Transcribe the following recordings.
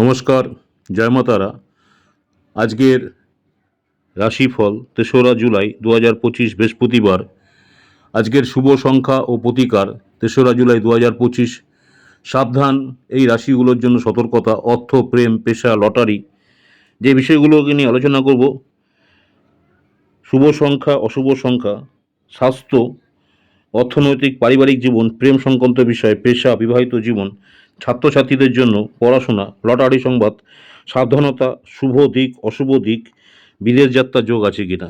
নমস্কার, জয় মাতারা। আজকের রাশিফল তেসরা জুলাই দু হাজার পঁচিশ বৃহস্পতিবার। আজকের শুভ সংখ্যা ও প্রতিকার তেসরা জুলাই দু হাজার পঁচিশ। সাবধান, এই রাশিগুলোর জন্য সতর্কতা, অর্থ, প্রেম, পেশা, লটারি, যে বিষয়গুলোকে নিয়ে আলোচনা করব। শুভ সংখ্যা, অশুভ সংখ্যা, স্বাস্থ্য, অর্থনৈতিক, পারিবারিক জীবন, প্রেম সংক্রান্ত বিষয়, পেশা, বিবাহিত জীবন ছাত্রছাত্রীদের জন্য পড়াশোনা, লটারি সংবাদ, সাবধানতা, শুভ দিক, অশুভ দিক, বিদেশ যাত্রা যোগ আছে কিনা?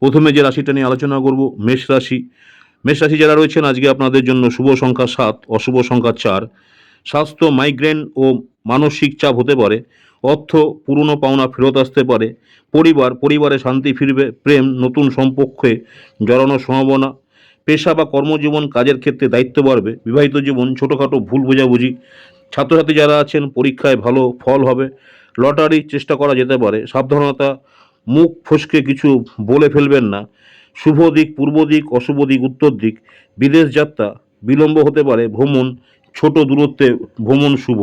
প্রথমে যে রাশিটা নিয়ে আলোচনা করব, মেষ রাশি। মেষ রাশি যারা রয়েছেন, আজকে আপনাদের জন্য শুভ সংখ্যা সাত, অশুভ সংখ্যা চার। স্বাস্থ্য মাইগ্রেন ও মানসিক চাপ হতে পারে। অর্থ, পুরনো পাওনা ফেরত আসতে পারে। পরিবার, পরিবারে শান্তি ফিরবে, প্রেম, নতুন সম্পর্কে জড়ানোর সম্ভাবনা। পেশা বা কর্মজীবন কাজের ক্ষেত্রে দায়িত্ব বাড়বে। বিবাহিত জীবন, ছোটোখাটো ভুল বোঝাবুঝি, ছাত্রছাত্রী যারা আছেন, পরীক্ষায় ভালো ফল হবে, লটারি চেষ্টা করা যেতে পারে, সাবধানতা, মুখ ফসকে কিছু বলে ফেলবেন না। শুভ দিক, পূর্ব দিক, অশুভ দিক, উত্তর দিক, বিদেশ যাত্রা বিলম্ব হতে পারে, ভ্রমণ, ছোট দূরত্বে ভ্রমণ শুভ।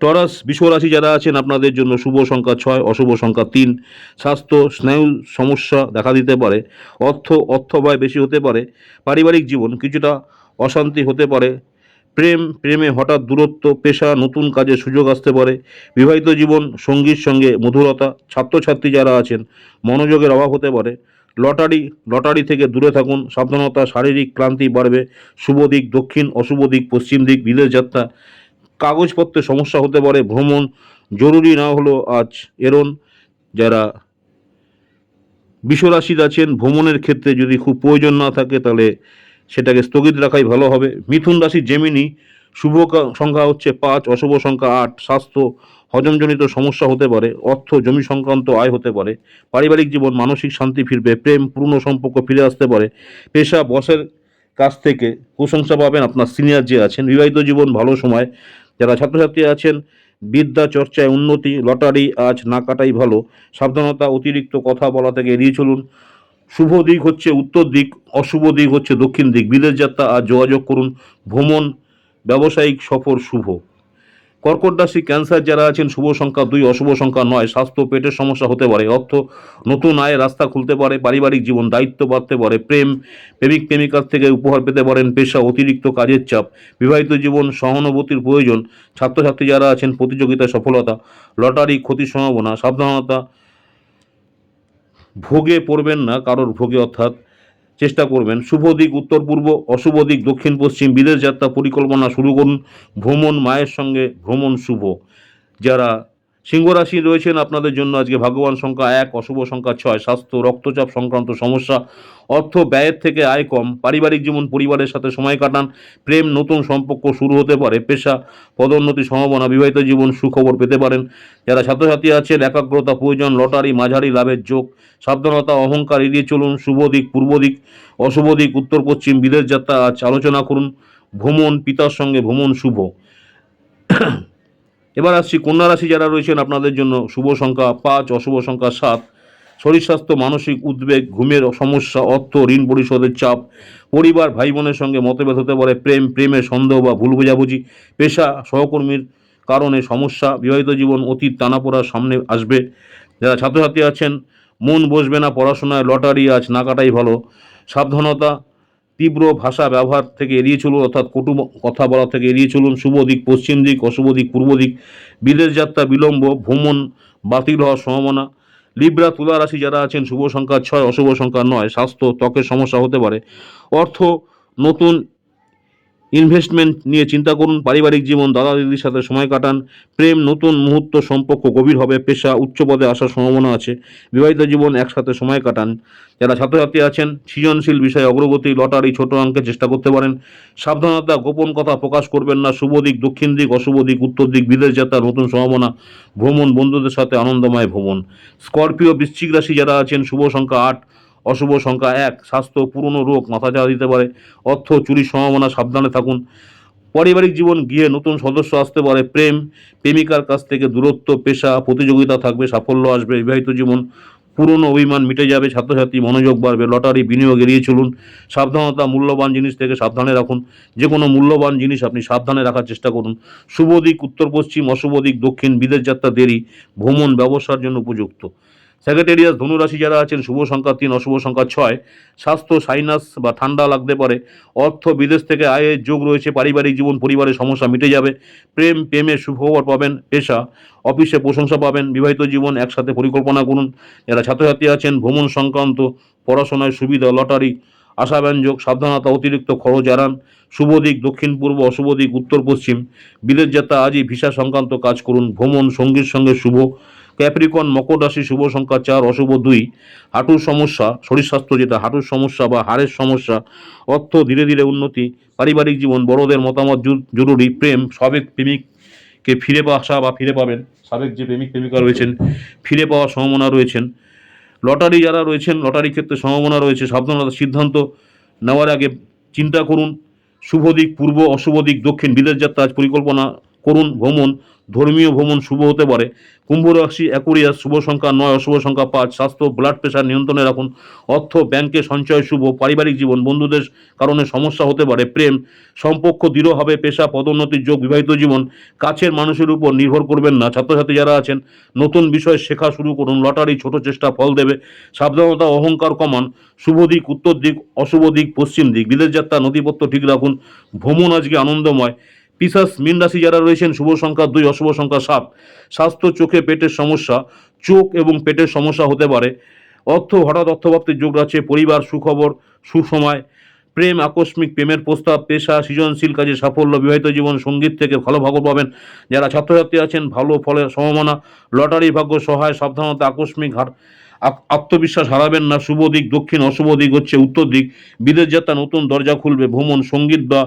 টরাস বিশ্বরাশি যারা আছেন, আপনাদের জন্য শুভ সংখ্যা ছয়, অশুভ সংখ্যা তিন। স্বাস্থ্য স্নায়ু সমস্যা দেখা দিতে পারে। অর্থ অর্থ ব্যয় বেশি হতে পারে। পারিবারিক জীবন কিছুটা অশান্তি হতে পারে। প্রেম, প্রেমে হঠাৎ দূরত্ব, পেশা, নতুন কাজের সুযোগ আসতে পারে। বিবাহিত জীবন, সঙ্গীর সঙ্গে মধুরতা, ছাত্রছাত্রী যারা আছেন, মনোযোগের অভাব হতে পারে। লটারি লটারি থেকে দূরে থাকুন। সাবধানতা, শারীরিক ক্লান্তি বাড়বে। শুভ দিক দক্ষিণ, অশুভ দিক পশ্চিম দিক, বিদেশ যাত্রা কাগজপত্রে সমস্যা হতে পারে, ভ্রমণ জরুরি না হলেও আজ এরন যারা বিশ্বরাশির আছেন, ভ্রমণের ক্ষেত্রে যদি খুব প্রয়োজন না থাকে, তাহলে সেটাকে স্থগিত রাখাই ভালো হবে। মিথুন রাশি জেমিনি শুভ সংখ্যা হচ্ছে পাঁচ, অশুভ সংখ্যা আট, স্বাস্থ্য হজমজনিত সমস্যা হতে পারে, অর্থ, জমি সংক্রান্ত আয় হতে পারে, পারিবারিক জীবন, মানসিক শান্তি ফিরবে, প্রেম পুরনো সম্পর্ক ফিরে আসতে পারে। পেশা, বসের কাছ থেকে প্রশংসা পাবেন আপনার সিনিয়র যে আছেন। বিবাহিত জীবন ভালো সময় যারা ছাত্রছাত্রী আছেন, বিদ্যা চর্চায় উন্নতি, লটারি আজ না কাটাই ভালো। সাবধানতা, অতিরিক্ত কথা বলা থেকে এড়িয়ে চলুন। শুভ দিক হচ্ছে উত্তর দিক, অশুভ দিক হচ্ছে দক্ষিণ দিক। বিদেশ যাত্রা আর যোগাযোগ করুন। ভ্রমণ, ব্যবসায়িক সফর শুভ। কর্কট রাশি ক্যান্সার যারা আছেন, শুভ সংখ্যা দুই, অশুভ সংখ্যা নয়। স্বাস্থ্য, পেটের সমস্যা হতে পারে, অর্থ, নতুন আয়ের রাস্তা খুলতে পারে, পারিবারিক জীবন দায়িত্ব বাড়তে পারে, প্রেম, প্রেমিক, প্রেমিকার থেকে উপহার পেতে পারেন, পেশা, অতিরিক্ত কাজের চাপ, বিবাহিত জীবন, সহানুভূতির প্রয়োজন, ছাত্রছাত্রী যারা আছেন প্রতিযোগিতায় সফলতা, লটারি ক্ষতির সম্ভাবনা, সাবধানতা, ভোগে পড়বেন না, কারোর ভোগে অর্থাৎ চেষ্টা করবেন। শুভ দিক, উত্তর পূর্ব, অশুভ দিক, দক্ষিণ, পশ্চিম, বিদেশ যাত্রা পরিকল্পনা শুরু করুন। ভ্রমণ, মায়ের সঙ্গে ভ্রমণ শুভ। যারা সিংহ রাশি রয়েছেন, আপনাদের জন্য আজকে ভাগ্যবান সংখ্যা এক, অশুভ সংখ্যা ছয়, স্বাস্থ্য, রক্তচাপ সংক্রান্ত সমস্যা, অর্থ ব্যয়ের থেকে আয় কম, পারিবারিক জীবন, পরিবারের সাথে সময় কাটান, প্রেম, নতুন সম্পর্ক শুরু হতে পারে, পেশা, পদোন্নতি সম্ভাবনা বিবাহিত জীবন, সুখবর পেতে পারেন। যারা ছাত্রছাত্রী আছেন, একাগ্রতা, প্রয়োজন, লটারি, মাঝারি লাভের যোগ, সাবধানতা, অহংকার, এড়িয়ে চলুন, শুভ দিক, পূর্ব দিক, অশুভ দিক, উত্তর, পশ্চিম, বিদেশ যাত্রা, আজ আলোচনা করুন, ভ্রমণ, পিতার সঙ্গে ভ্রমণ, শুভ। এবার আসছি কন্যা রাশি যারা রয়েছেন আপনাদের জন্য শুভ সংখ্যা পাঁচ, অশুভ সংখ্যা সাত। শরীর স্বাস্থ্য, মানসিক উদ্বেগ, ঘুমের সমস্যা, অর্থ, ঋণ পরিশোধের চাপ, পরিবার ভাই বোনের সঙ্গে মতভেদ হতে পারে, প্রেম, প্রেমের সন্দেহ বা ভুল বোঝাবুঝি, পেশা, সহকর্মীর কারণে সমস্যা, বিবাহিত জীবন, অতীত টানাপোড়ার সামনে আসবে। যারা ছাত্রছাত্রী আছেন, মন বসবে না, পড়াশোনায় লটারি, আজ না কাটাই ভালো। সাবধানতা তীব্র ভাষা ব্যবহার থেকে এড়িয়ে চলুন, অর্থাৎ কটু কথা বলা থেকে এড়িয়ে চলুন। শুভ দিক, পশ্চিম দিক, অশুভ দিক, পূর্ব দিক, বিদেশ যাত্রা, বিলম্ব, ভ্রমণ, বাতিল হওয়ার সম্ভাবনা। লিব্রা, তুলা রাশি যারা আছেন, শুভ সংখ্যা ছয়, অশুভ সংখ্যা নয়, স্বাস্থ্য ত্বকের সমস্যা হতে পারে। অর্থ, নতুন ইনভেস্টমেন্ট নিয়ে চিন্তা করুন, পারিবারিক জীবন, দাদা দিদির সাথে সময় কাটান। প্রেম নতুন মুহূর্ত, সম্পর্ক গভীর হবে, পেশা উচ্চ পদে আসার সম্ভাবনা আছে। বিবাহিত জীবন একসাথে সময় কাটান। যারা ছাত্রছাত্রী আছেন, সৃজনশীল বিষয়ে অগ্রগতি, লটারি, ছোট অঙ্কে চেষ্টা করতে পারেন। সাবধানতা, গোপন কথা প্রকাশ করবেন না। শুভ দিক, দক্ষিণ দিক, অশুভ দিক, উত্তর দিক, বিদেশ যাত্রা নতুন সম্ভাবনা। ভ্রমণ, বন্ধুদের সাথে আনন্দময় ভ্রমণ। স্করপিও, বৃশ্চিক রাশি যারা আছেন, শুভ সংখ্যা আট। অশুভ সংখ্যা এক, স্বাস্থ্য পুরনো রোগ, মাথা চাড়া দিতে পারে, অর্থ, চুরির সম্ভাবনা, সাবধানে থাকুন। পারিবারিক জীবন গিয়ে নতুন সদস্য আসতে পারে, প্রেম, প্রেমিকার কাছ থেকে দূরত্ব, পেশা, প্রতিযোগিতা থাকবে, সাফল্য আসবে, বিবাহিত জীবন, পুরনো অভিমান মিটে যাবে, ছাত্রছাত্রী মনোযোগ বাড়বে, লটারি, বিনিয়োগ এড়িয়ে চলুন। সাবধানতা মূল্যবান জিনিস থেকে সাবধানে রাখুন। যে কোনো মূল্যবান জিনিস আপনি সাবধানে রাখার চেষ্টা করুন। শুভ দিক, উত্তর, পশ্চিম, অশুভ দিক, দক্ষিণ, বিদেশ যাত্রা দেরি, ভ্রমণ, ব্যবসার জন্য উপযুক্ত। সেক্রেটারিয়াস ধনুরাশি যারা আছেন, শুভ সংখ্যা তিন, অশুভ সংখ্যা ছয়, স্বাস্থ্য সাইনাস বা ঠান্ডা লাগতে পারে, অর্থ বিদেশ থেকে আয়ের যোগ রয়েছে, পারিবারিক জীবন, পরিবারের সমস্যা মিটে যাবে, প্রেম প্রেমের সুখবর পাবেন, পেশা, অফিসে প্রশংসা পাবেন, বিবাহিত জীবন একসাথে পরিকল্পনা করুন, যারা ছাত্রছাত্রী আছেন, ভ্রমণ সংক্রান্ত, পড়াশোনায় সুবিধা, লটারি, আশাব্যঞ্জক, সাবধানতা, অতিরিক্ত খরচ এড়ান, শুভ দিক দক্ষিণ, পূর্ব, অশুভ দিক, উত্তর, পশ্চিম, বিদেশ যাত্রা, আজই ভিসা সংক্রান্ত কাজ করুন, ভ্রমণ, সঙ্গীর সঙ্গে শুভ ক্যাপ্রিকন মকর রাশি শুভ সংখ্যা চার, অশুভ দুই, হাঁটুর সমস্যা, শরীর স্বাস্থ্য যেটা, হাঁটুর সমস্যা বা হাড়ের সমস্যা, অর্থ ধীরে ধীরে উন্নতি, পারিবারিক জীবন, বড়দের মতামত জরুরি, প্রেম, সাবেক প্রেমিককে ফিরে পাওয়া বা ফিরে পাবেন, সাবেক যে প্রেমিক, প্রেমিকা রয়েছেন, ফিরে পাওয়ার সম্ভাবনা রয়েছেন। লটারি যারা রয়েছেন লটারি ক্ষেত্রে সম্ভাবনা রয়েছে, সাবধানতা, সিদ্ধান্ত নেওয়ার আগে চিন্তা করুন, শুভ দিক, পূর্ব, অশুভ দিক, দক্ষিণ, বিদেশ যাত্রা, আজ পরিকল্পনা করুন ভ্রমণ, ধর্মীয় ভ্রমণ শুভ হতে পারে। কুম্ভ রাশি অ্যাকুরিয়াস শুভ সংখ্যা নয়, অশুভ সংখ্যা পাঁচ। স্বাস্থ্য ব্লাড প্রেশার নিয়ন্ত্রণে রাখুন। অর্থ ব্যাংকে সঞ্চয় শুভ। পারিবারিক জীবন, বন্ধুদের কারণে সমস্যা হতে পারে। প্রেম, সম্পর্ক দৃঢ় হবে। পেশা পদোন্নতির যোগ, বিবাহিত জীবন কাছের মানুষের উপর নির্ভর করবেন না। ছাত্রছাত্রী যারা আছেন, নতুন বিষয় শেখা শুরু করুন। লটারি, ছোট চেষ্টা, ফল দেবে। সাবধানতা, অহংকার কমান। শুভ দিক, উত্তর দিক, অশুভ দিক, পশ্চিম দিক। বিদেশ যাত্রা, নথিপত্র ঠিক রাখুন। ভ্রমণ আজকে আনন্দময়। পিসাস মিন রাশি যারা রয়েছেন, শুভ সংখ্যা দুই, অশুভ সংখ্যা সাত। স্বাস্থ্য, চোখে পেটের সমস্যা, চোখ এবং পেটের সমস্যা হতে পারে। অর্থ, হঠাৎ অর্থপ্রাপ্তির যোগ আছে, পরিবার, সুখবর, সুসময়, প্রেম, আকস্মিক প্রেমের প্রস্তাব, পেশা, সৃজনশীল কাজে সাফল্য, বিবাহিত জীবন, সংগীত থেকে ভালো ভাগ্য পাবেন। যারা ছাত্রছাত্রী আছেন, ভালো ফলের সম্ভাবনা লটারি ভাগ্য সহায়, সাবধানতা, আকস্মিক হার আত্মবিশ্বাস হারাবেন না, শুভ দিক দক্ষিণ, অশুভ দিক হচ্ছে উত্তর দিক। বিদেশ যাত্রা, নতুন দরজা খুলবে, ভ্রমণ, সংগীত বা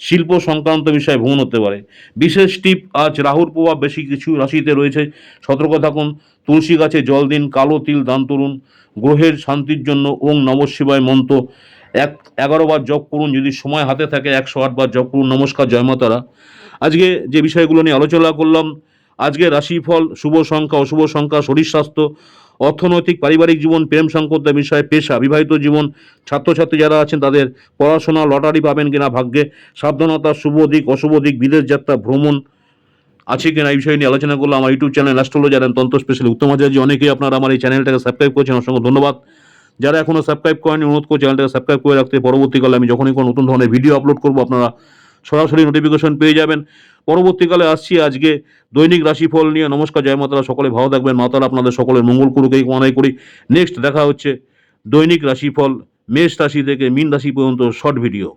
শিল্প সংক্রান্ত বিষয়ে ভ্রমণ হতে পারে। বিশেষ টিপ, আজ রাহুর প্রভাব বেশি কিছু রাশিতে রয়েছে। সতর্ক থাকুন, তুলসী গাছে জল দিন, কালো তিল দান তরুণ গ্রহের শান্তির জন্য ওং নম শিবায় মন্ত্র। এক, এগারো বার জপ করুন, যদি সময় হাতে থাকে, একশো আট বার জপ করুন, নমস্কার জয়মাতারা আজকে যে বিষয়গুলো নিয়ে আলোচনা করলাম, আজকে রাশিফল, শুভ সংখ্যা, অশুভ সংখ্যা, শরীর স্বাস্থ্য অর্থনৈতিক, পারিবারিক জীবন, প্রেম সংক্রান্ত বিষয়ে পেশা, বিবাহিত জীবন, ছাত্রছাত্রী যারা আছেন তাদের পড়াশোনা, লটারি পাবেন কিনা ভাগ্যে, সাবধানতা, শুভ দিক, অশুভ দিক, বিদেশ যাত্রা, ভ্রমণ আছে কিনা এই বিষয় নিয়ে আলোচনা করলাম। আমার ইউটিউব চ্যানেল অ্যাস্ট্রোলজি জানেন তন্ত্র স্পেশাল উত্তম আচার্য। অনেকেই আপনারা আমার এই চ্যানেলটাকে সাবস্ক্রাইব করেছেন, অসংখ্য ধন্যবাদ। যারা এখনও সাবস্ক্রাইব করেনি অনুরোধ করে চ্যানেলটাকে সাবস্ক্রাইব করে রাখতে। পরবর্তীকালে আমি যখনই কোনো নতুন ধরনের ভিডিও আপলোড করব, আপনারা সরাসরি নোটিফিকেশন পেয়ে যাবেন। পরবর্তীকালে আসছি আজকে দৈনিক রাশিফল নিয়ে। নমস্কার, জয় মাতারা, সকলে ভালো থাকবেন। মাতারা আপনাদের সকলের মঙ্গল করুকেই কামনাই করি। নেক্সট দেখা হচ্ছে দৈনিক রাশিফল, মেষ রাশি থেকে মীন রাশি পর্যন্ত শর্ট ভিডিও